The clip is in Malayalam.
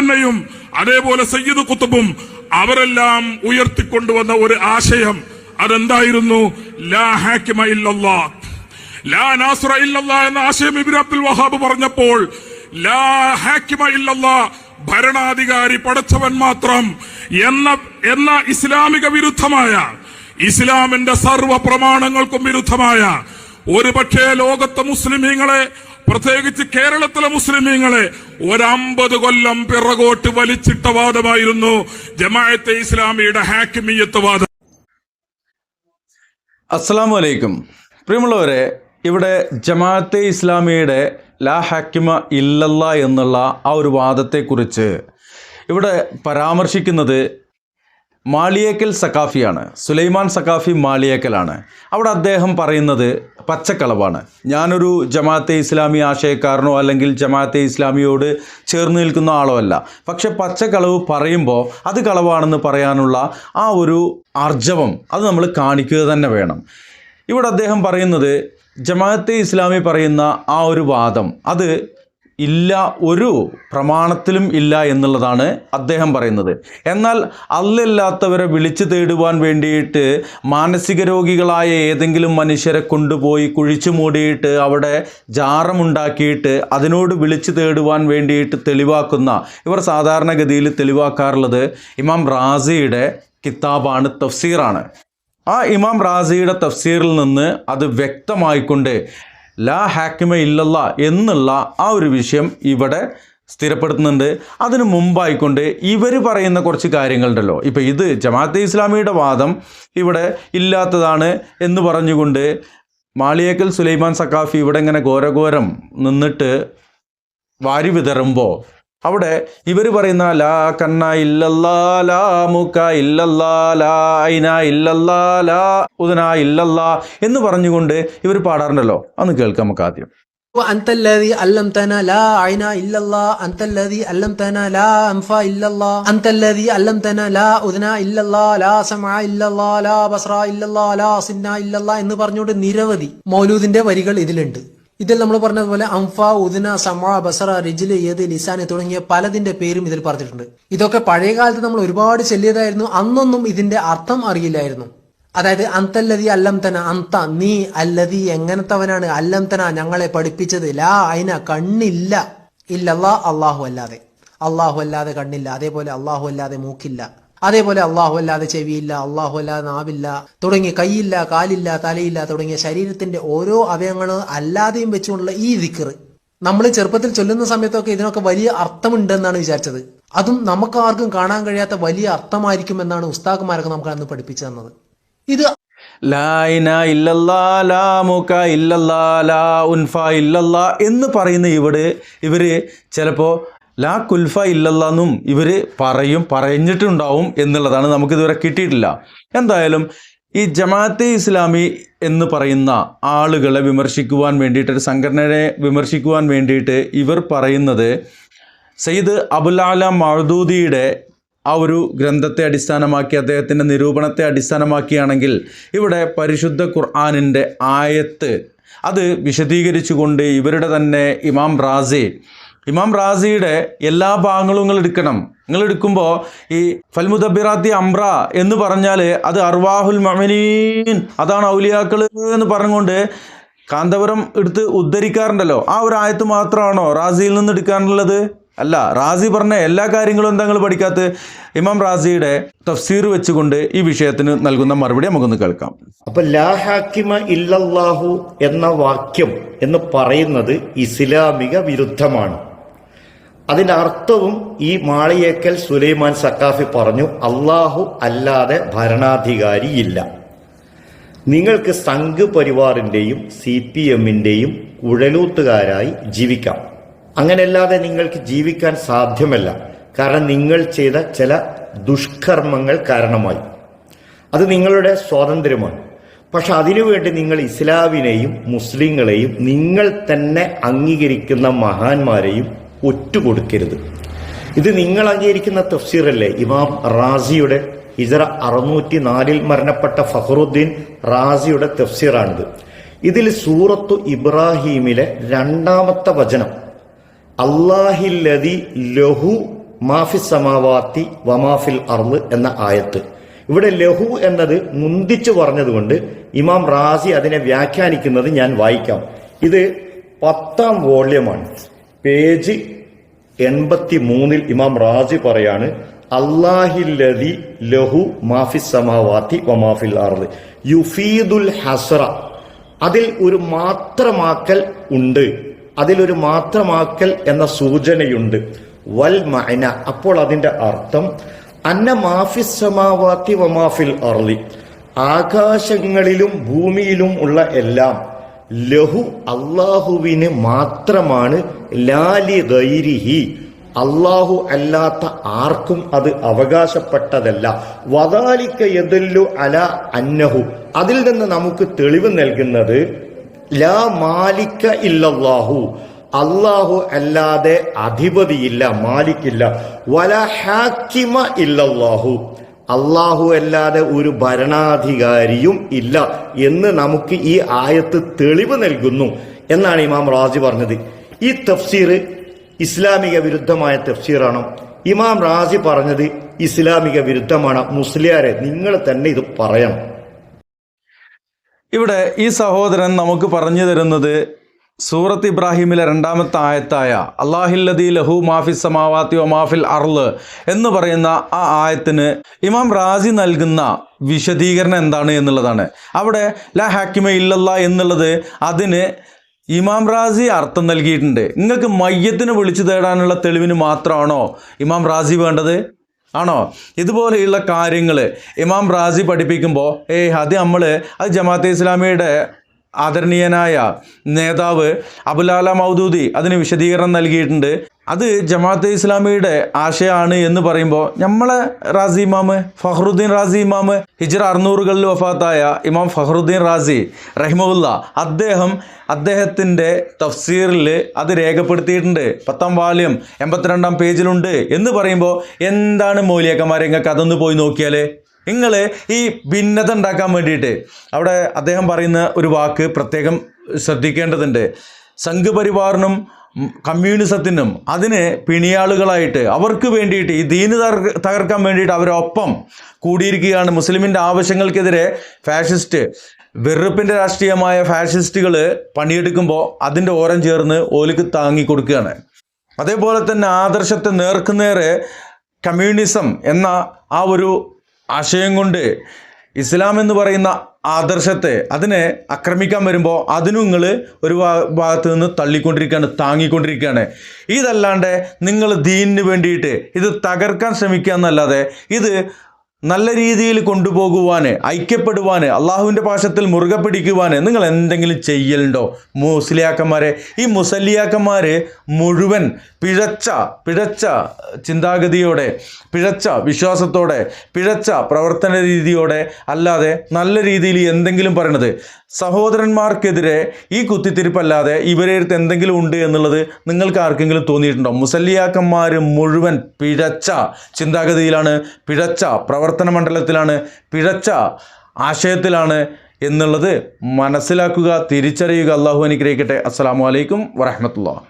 തന്നെയും അതേപോലെ സയ്യിദ് കുത്തുബും അവരെല്ലാം ഉയർത്തിക്കൊണ്ടുവന്ന ഒരു ആശയം. അതെന്തായിരുന്നു? ലാ എന്ന ആശയം ഇബിൻ അബ്ദുൽ വഹാബ് പറഞ്ഞപ്പോൾ ഭരണാധികാരി പടച്ചവൻ മാത്രം എന്ന എന്ന ഇസ്ലാമിക വിരുദ്ധമായ ഇസ്ലാമിന്റെ സർവ പ്രമാണങ്ങൾക്കും വിരുദ്ധമായ ഒരുപക്ഷെ ലോകത്തെ മുസ്ലിമീങ്ങളെ പ്രത്യേകിച്ച് കേരളത്തിലെ മുസ്ലിമീങ്ങളെ ഒരമ്പത് കൊല്ലം പിറകോട്ട് വലിച്ചിട്ട വാദമായിരുന്നു ജമാഅത്തെ ഇസ്ലാമിയുടെ ഹാക്കിമിയത്ത് വാദം. അസ്സാം വലൈക്കും പ്രിയമുള്ളവരെ ഇവിടെ ജമാഅത്തെ ഇസ്ലാമിയുടെ ലാ ഹാക്കിമ ഇല്ലല്ല എന്നുള്ള ആ ഒരു വാദത്തെക്കുറിച്ച് ഇവിടെ പരാമർശിക്കുന്നത് മാളിയേക്കൽ സക്കാഫിയാണ് സുലൈമാൻ സക്കാഫി മാളിയേക്കലാണ്. അവിടെ അദ്ദേഹം പറയുന്നത് പച്ചക്കളവാണ്. ഞാനൊരു ജമാഅത്തെ ഇസ്ലാമി ആശയക്കാരനോ അല്ലെങ്കിൽ ജമാഅത്തെ ഇസ്ലാമിയോട് ചേർന്ന് നിൽക്കുന്ന ആളോ അല്ല. പക്ഷെ പച്ചക്കളവ് പറയുമ്പോൾ അത് കളവാണെന്ന് പറയാനുള്ള ആ ഒരു ആർജവം അത് നമ്മൾ കാണിക്കുക തന്നെ വേണം. ഇവിടെ അദ്ദേഹം പറയുന്നത് ജമാഅത്തെ ഇസ്ലാമി പറയുന്ന ആ ഒരു വാദം അത് ഇല്ല ഒരു പ്രമാണത്തിലും ഇല്ല എന്നുള്ളതാണ് അദ്ദേഹം പറയുന്നത്. എന്നാൽ അല്ലല്ലാത്തവരെ വിളിച്ചു തേടുവാൻ വേണ്ടിയിട്ട് മാനസിക രോഗികളായ ഏതെങ്കിലും മനുഷ്യരെ കൊണ്ടുപോയി കുഴിച്ചു മൂടിയിട്ട് അവിടെ ജാറമുണ്ടാക്കിയിട്ട് അതിനോട് വിളിച്ചു തേടുവാൻ വേണ്ടിയിട്ട് തെളിവാക്കുന്ന ഇവർ സാധാരണഗതിയിൽ തെളിവാക്കാറുള്ളത് ഇമാം റാസിയുടെ കിതാബാണ് തഫ്സീറാണ്. ആ ഇമാം റാസിയുടെ തഫ്സീറിൽ നിന്ന് അത് വ്യക്തമായിക്കൊണ്ട് ലാ ഹാക്കിമ ഇല്ലല്ല എന്നുള്ള ആ ഒരു വിഷയം ഇവിടെ സ്ഥിരപ്പെടുത്തുന്നുണ്ട്. അതിനു മുമ്പായിക്കൊണ്ട് ഇവർ പറയുന്ന കുറച്ച് കാര്യങ്ങളുണ്ടല്ലോ. ഇപ്പം ഇത് ജമാഅത്തെ ഇസ്ലാമിയുടെ വാദം ഇവിടെ ഇല്ലാത്തതാണ് എന്ന് പറഞ്ഞുകൊണ്ട് മാളിയേക്കൽ സുലൈമാൻ സക്കാഫി ഇവിടെ ഇങ്ങനെ ഘോരഘോരം നിന്നിട്ട് വാരി വിതറുമ്പോൾ അവിടെ ഇവർ പറയുന്ന ലാ കണ്ണ ഇല്ലല്ലാ ലാ മുക്ക ഇല്ലല്ലാ ലാ ഐന ഇല്ലല്ലാ ലാ ഉദന ഇല്ലല്ലാ എന്ന് പറഞ്ഞുകൊണ്ട് ഇവർ പാടാറുണ്ടല്ലോ. അന്ന് കേൾക്കാം നമുക്ക് ആദ്യം. ലാ ഇല്ലല്ലാ ഇല്ലല്ലാ ലാ ഇല്ലല്ലാ ലാ ഇല്ലല്ലാ ലാ ഇല്ലല്ലാ ലാ ഇല്ലല്ലാ എന്ന് പറഞ്ഞുകൊണ്ട് നിരവധി മൗലൂദിന്റെ വരികൾ ഇതിലുണ്ട്. ഇതിൽ നമ്മൾ പറഞ്ഞതുപോലെ അംഫ ഉദിന സമ ബസറ റിജിൽ ഏത് ലിസാന് തുടങ്ങിയ പലതിന്റെ പേരും ഇതിൽ പറഞ്ഞിട്ടുണ്ട്. ഇതൊക്കെ പഴയ കാലത്ത് നമ്മൾ ഒരുപാട് ചെല്ലിയതായിരുന്നു. അന്നൊന്നും ഇതിന്റെ അർത്ഥം അറിയില്ലായിരുന്നു. അതായത് അന്തല്ലതി അല്ലംതന അന്ത നീ അല്ലതി എങ്ങനത്തവനാണ് അല്ലംതന ഞങ്ങളെ പഠിപ്പിച്ചത്. ലാ അയിന കണ്ണില്ല. ഇല്ലല്ലാ അള്ളാഹു അല്ലാതെ. അള്ളാഹു അല്ലാതെ കണ്ണില്ല. അതേപോലെ അള്ളാഹു അല്ലാതെ മൂക്കില്ല. അതേപോലെ അള്ളാഹു അല്ലാതെ ചെവിയില്ല അള്ളാഹു അല്ലാതെ നാവില്ല തുടങ്ങിയ കൈയില്ല കാലില്ല തലയില്ല തുടങ്ങിയ ശരീരത്തിന്റെ ഓരോ അവയവങ്ങൾ അല്ലാതെയും വെച്ചുകൊണ്ടുള്ള ഈ ദിക്കർ നമ്മൾ ചെറുപ്പത്തിൽ ചൊല്ലുന്ന സമയത്തൊക്കെ ഇതിനൊക്കെ വലിയ അർത്ഥമുണ്ടെന്നാണ് വിചാരിച്ചത്. അതും നമുക്ക് ആർക്കും കാണാൻ കഴിയാത്ത വലിയ അർത്ഥമായിരിക്കും എന്നാണ് ഉസ്താക്കുമാരൊക്കെ നമുക്ക് അന്ന് പഠിപ്പിച്ചു തന്നത്. ഇത് എന്ന് പറയുന്ന ഇവിടെ ഇവർ ചിലപ്പോൾ ലാ കുൽഫ ഇല്ലല്ലെന്നും ഇവർ പറയും പറഞ്ഞിട്ടുണ്ടാവും എന്നുള്ളതാണ് നമുക്കിതുവരെ കിട്ടിയിട്ടില്ല. എന്തായാലും ഈ ജമാഅത്തെ ഇസ്ലാമി എന്ന് പറയുന്ന ആളുകളെ വിമർശിക്കുവാൻ വേണ്ടിയിട്ട് ഒരു സംഘടനയെ വിമർശിക്കുവാൻ വേണ്ടിയിട്ട് ഇവർ പറയുന്നത് സയ്യിദ് അബുലാല മഹദൂദിയുടെ ആ ഒരു ഗ്രന്ഥത്തെ അടിസ്ഥാനമാക്കി അദ്ദേഹത്തിന്റെ നിരൂപണത്തെ അടിസ്ഥാനമാക്കിയാണെങ്കിൽ ഇവിടെ പരിശുദ്ധ ഖുർആാനിന്റെ ആയത്ത് അത് വിശദീകരിച്ചുകൊണ്ട് ഇവരുടെ തന്നെ ഇമാം റാസി ഇമാം റാസിയുടെ എല്ലാ ഭാഗങ്ങളും നിങ്ങൾ എടുക്കണം. നിങ്ങൾ എടുക്കുമ്പോൾ ഈ ഫൽമുദബിറാത്തി അംറ എന്ന് പറഞ്ഞാൽ അത് അർവാഹുൽ മമനീൻ അതാണ് ഔലിയാക്കൾ എന്ന് പറഞ്ഞുകൊണ്ട് കാന്തപുരം എടുത്ത് ഉദ്ധരിക്കാറുണ്ടല്ലോ. ആ ഒരു ആയത്ത് മാത്രമാണോ റാസിയിൽ നിന്ന് എടുക്കാനുള്ളത്? അല്ല റാസി പറഞ്ഞ എല്ലാ കാര്യങ്ങളും എന്താ നിങ്ങൾ പഠിക്കാത്ത ഇമാം റാസിയുടെ തഫ്സീർ വെച്ചുകൊണ്ട് ഈ വിഷയത്തിന് നൽകുന്ന മറുപടി നമുക്കൊന്ന് കേൾക്കാം. അപ്പൊ ലാ ഹാക്കിമ ഇല്ലല്ലാഹു എന്ന വാക്യം എന്ന് പറയുന്നത് ഇസ്ലാമിക വിരുദ്ധമാണ്. അതിന്റെ അർത്ഥവും ഈ മാളിയേക്കൽ സുലൈമാൻ സക്കാഫി പറഞ്ഞു അള്ളാഹു അല്ലാതെ ഭരണാധികാരിയില്ല. നിങ്ങൾക്ക് സംഘ് പരിവാറിന്റെയും സി പി എമ്മിന്റെയും കുഴലൂത്തുകാരായി ജീവിക്കാം. അങ്ങനെയല്ലാതെ നിങ്ങൾക്ക് ജീവിക്കാൻ സാധ്യമല്ല. കാരണം നിങ്ങൾ ചെയ്ത ചില ദുഷ്കർമ്മങ്ങൾ കാരണമായി. അത് നിങ്ങളുടെ സ്വാതന്ത്ര്യമാണ്. പക്ഷെ അതിനുവേണ്ടി നിങ്ങൾ ഇസ്ലാമിനെയും മുസ്ലിങ്ങളെയും നിങ്ങൾ തന്നെ അംഗീകരിക്കുന്ന മഹാന്മാരെയും ഒറ്റുകൊടുക്കരുത്. ഇത് നിങ്ങൾ അംഗീകരിക്കുന്ന തഫ്സീറല്ലേ? ഇമാം റാസിയുടെ ഹിജറ അറുന്നൂറ്റി നാലിൽ മരണപ്പെട്ട ഫഹറുദ്ദീൻ റാസിയുടെ തഫ്സീറാണിത്. ഇതിൽ സൂറത്തു ഇബ്രാഹീമിലെ രണ്ടാമത്തെ വചനം അള്ളാഹില്ലതി ലഹു മാഫി സമാവാത്തി വമാഫിൽ അർൾ എന്ന ആയത്ത്. ഇവിടെ ലഹു എന്നത് മുന്തിച്ചു പറഞ്ഞതുകൊണ്ട് ഇമാം റാസി അതിനെ വ്യാഖ്യാനിക്കുന്നത് ഞാൻ വായിക്കാം. ഇത് പത്താം വോള്യമാണ്. പേജ് എൺപത്തി മൂന്നിൽ ഇമാം റാജി പറയാണ് അള്ളാഹില്ലതി ലഹു മാഫി സമാവാത്തി വമാഫിൽ അർൾ യുഫീദുൽ ഹസ്ര അതിൽ ഒരു മാത്രമാക്കൽ ഉണ്ട്. അതിലൊരു മാത്രമാക്കൽ എന്ന സൂചനയുണ്ട്. വൽ മഅന. അപ്പോൾ അതിന്റെ അർത്ഥം അന്ന മാഫി സമാവാത്തി വമാഫിൽ അർളി ആകാശങ്ങളിലും ഭൂമിയിലും ഉള്ള എല്ലാം ലഹു അള്ളാഹുവിന് മാത്രമാണ് ലാലി ഗൈരിഹി. അള്ളാഹു അല്ലാത്ത ആർക്കും അത് അവകാശപ്പെട്ടതല്ല. വദാലിക്ക എതല്ലു അല അന്നഹു. അതിൽ നിന്ന് നമുക്ക് തെളിവ് നൽകുന്നത് ലാ മാലിക്ക ഇല്ലല്ലാഹു. അള്ളാഹു അല്ലാതെ അധിപതിയില്ല മാലിക്കില്ല. വല ഹാക്കിമ ഇല്ലല്ലാഹു. അള്ളാഹു അല്ലാതെ ഒരു ഭരണാധികാരിയും ഇല്ല എന്ന് നമുക്ക് ഈ ആയത്ത് തെളിവ് നൽകുന്നു എന്നാണ് ഇമാം റാജി പറഞ്ഞത്. ഈ തഫ്സീർ ഇസ്ലാമിക വിരുദ്ധമായ തഫ്സീറാണോ. ഇമാം റാജി പറഞ്ഞത് ഇസ്ലാമിക വിരുദ്ധമാണ്. മുസ്ലിയാരെ നിങ്ങൾ തന്നെ ഇത് പറയണം. ഇവിടെ ഈ സഹോദരൻ നമുക്ക് പറഞ്ഞു തരുന്നത് സൂറത്ത് ഇബ്രാഹിമിലെ രണ്ടാമത്തെ ആയത്തായ അള്ളാഹില്ലദി ലഹു മാഫി സമാവാത്തി ഒ മാഫിൽ അർൾ എന്ന് പറയുന്ന ആ ആയത്തിന് ഇമാം റാസി നൽകുന്ന വിശദീകരണം എന്താണ് എന്നുള്ളതാണ്. അവിടെ ല ഹാക്കിമ ഇല്ലല്ല എന്നുള്ളത് അതിന് ഇമാം റാസി അർത്ഥം നൽകിയിട്ടുണ്ട്. നിങ്ങൾക്ക് മയ്യത്തിന് വിളിച്ചു തേടാനുള്ള തെളിവിന് മാത്രമാണോ ഇമാം റാസി വേണ്ടത്? ആണോ? ഇതുപോലെയുള്ള കാര്യങ്ങൾ ഇമാം റാസി പഠിപ്പിക്കുമ്പോൾ ഏയ് അത് നമ്മൾ അത് ജമാഅത്തെ ഇസ്ലാമിയുടെ ആദരണീയനായ നേതാവ് അബുലാല മൗദൂദി അതിന് വിശദീകരണം നൽകിയിട്ടുണ്ട്. അത് ജമാഅത്തെ ഇസ്ലാമിയുടെ ആശയമാണ് എന്ന് പറയുമ്പോൾ നമ്മളെ റാസി ഇമാമ് ഫഹ്റുദ്ദീൻ റാസി ഇമാമ് ഹിജർ അറുന്നൂറുകളിൽ വഫാത്തായ ഇമാം ഫഹ്റുദ്ദീൻ റാസി റഹിമുല്ല അദ്ദേഹം അദ്ദേഹത്തിന്റെ തഫ്സീറിൽ അത് രേഖപ്പെടുത്തിയിട്ടുണ്ട്. പത്താം വാല്യം എൺപത്തിരണ്ടാം പേജിലുണ്ട് എന്ന് പറയുമ്പോൾ എന്താണ് മൗലിയക്കന്മാരെ അതൊന്ന് പോയി നോക്കിയാൽ നിങ്ങൾ ഈ ഭിന്നത ഉണ്ടാക്കാൻ വേണ്ടിയിട്ട് അവിടെ അദ്ദേഹം പറയുന്ന ഒരു വാക്ക് പ്രത്യേകം ശ്രദ്ധിക്കേണ്ടതുണ്ട്. സംഘപരിവാറിനും കമ്മ്യൂണിസത്തിനും അതിന് പിണിയാളുകളായിട്ട് അവർക്ക് വേണ്ടിയിട്ട് ഈ ദീന് തകർ- തകർക്കാൻ വേണ്ടിയിട്ട് അവരൊപ്പം കൂടിയിരിക്കുകയാണ്. മുസ്ലിമിന്റെ ആവശ്യങ്ങൾക്കെതിരെ ഫാഷിസ്റ്റ് വെറുപ്പിന്റെ രാഷ്ട്രീയമായ ഫാഷിസ്റ്റുകൾ പണിയെടുക്കുമ്പോൾ അതിന്റെ ഓരം ചേർന്ന് ഓലിക്ക് താങ്ങി കൊടുക്കുകയാണ്. അതേപോലെ തന്നെ ആദർശത്തെ നേർക്കുനേരെ കമ്മ്യൂണിസം എന്ന ആ ഒരു ആശയം കൊണ്ട് ഇസ്ലാം എന്ന് പറയുന്ന ആദർശത്തെ അതിനെ ആക്രമിക്കാൻ വരുമ്പോൾ അതിനും നിങ്ങൾ ഒരു ഭാഗത്ത് നിന്ന് തള്ളിക്കൊണ്ടിരിക്കുകയാണ് താങ്ങിക്കൊണ്ടിരിക്കുകയാണ് ഇതല്ലാണ്ട് നിങ്ങൾ ദീനിന് വേണ്ടിയിട്ട് ഇത് തകർക്കാൻ ശ്രമിക്കുക എന്നല്ലാതെ ഇത് നല്ല രീതിയിൽ കൊണ്ടുപോകുവാൻ ഐക്യപ്പെടുവാൻ അള്ളാഹുവിന്റെ പാശത്തിൽ മുറുകെ പിടിക്കുവാൻ നിങ്ങൾ എന്തെങ്കിലും ചെയ്യലുണ്ടോ? മുസ്ലിയാക്കന്മാരെ ഈ മുസലിയാക്കന്മാർ മുഴുവൻ പിഴച്ച പിഴച്ച ചിന്താഗതിയോടെ പിഴച്ച വിശ്വാസത്തോടെ പിഴച്ച പ്രവർത്തന രീതിയോടെ അല്ലാതെ നല്ല രീതിയിൽ എന്തെങ്കിലും പറയണത് സഹോദരന്മാർക്കെതിരെ ഈ കുത്തിത്തിരിപ്പല്ലാതെ ഇവരെ അടുത്ത് എന്തെങ്കിലും ഉണ്ട് എന്നുള്ളത് നിങ്ങൾക്ക് ആർക്കെങ്കിലും തോന്നിയിട്ടുണ്ടോ? മുസല്ലിയാക്കന്മാർ മുഴുവൻ പിഴച്ച ചിന്താഗതിയിലാണ് പിഴച്ച പ്രവർത്തന മണ്ഡലത്തിലാണ് പിഴച്ച ആശയത്തിലാണ് എന്നുള്ളത് മനസ്സിലാക്കുക തിരിച്ചറിയുക. അള്ളാഹു അനുഗ്രഹിക്കട്ടെ. അസ്സാം വലൈക്കും വരഹമത്തുള്ള